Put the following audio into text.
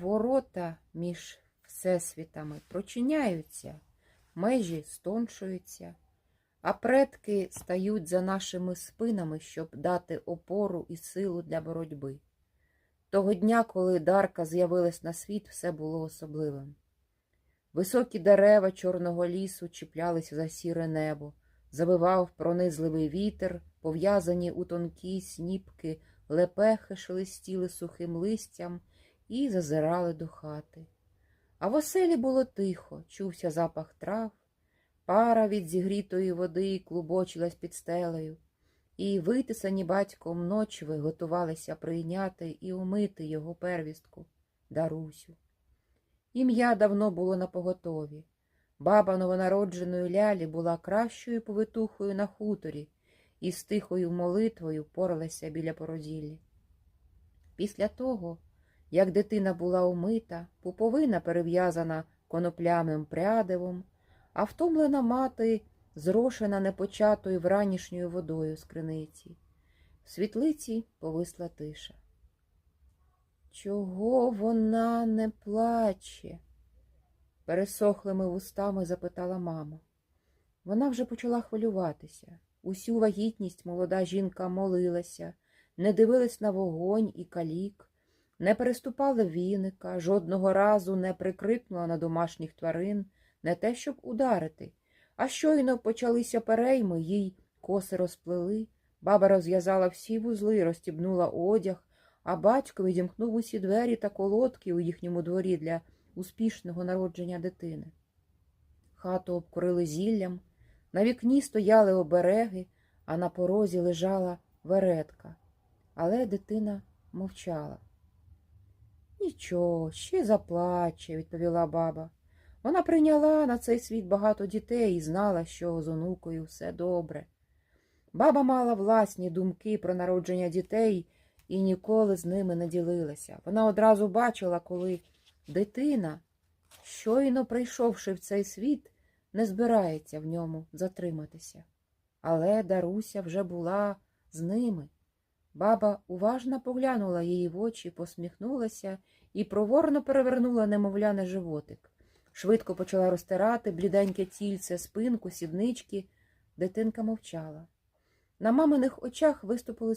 Ворота між всесвітами прочиняються, межі стоншуються, а предки стають за нашими спинами, щоб дати опору і силу для боротьби. Того дня, коли Дарка з'явилась на світ, все було особливим. Високі дерева чорного лісу чіплялися за сіре небо, завивав пронизливий вітер, пов'язані у тонкі сніпки, лепехи шелестіли сухим листям і зазирали до хати. А в оселі було тихо, чувся запах трав, пара від зігрітої води клубочилась під стелею, і витисані батьком ночви готувалися прийняти і умити його первістку, Дарусю. Ім'я давно було на поготові. Баба новонародженої лялі була кращою повитухою на хуторі і з тихою молитвою поралася біля породіллі. Після того, як дитина була умита, пуповина перев'язана конопляним прядивом, а втомлена мати зрошена непочатою вранішньою водою з криниці. В світлиці повисла тиша. Чого вона не плаче? пересохлими вустами запитала мама. Вона вже почала хвилюватися. Усю вагітність молода жінка молилася, не дивилась на вогонь і калік, не переступала віника, жодного разу не прикрикнула на домашніх тварин, не те, щоб ударити. А щойно почалися перейми, їй коси розплели, баба розв'язала всі вузли, розстібнула одяг, а батько відімкнув усі двері та колодки у їхньому дворі для успішного народження дитини. Хату обкурили зіллям, на вікні стояли обереги, а на порозі лежала веретка. Але дитина мовчала. Нічого, ще заплаче, відповіла баба. Вона прийняла на цей світ багато дітей і знала, що з онукою все добре. Баба мала власні думки про народження дітей і ніколи з ними не ділилася. Вона одразу бачила, коли дитина, щойно прийшовши в цей світ, не збирається в ньому затриматися. Але Даруся вже була з ними. Баба уважно поглянула її в очі, посміхнулася і проворно перевернула немовляне животик. Швидко почала розтирати бліденьке тільце, спинку, сіднички. Дитинка мовчала. На маминих очах виступили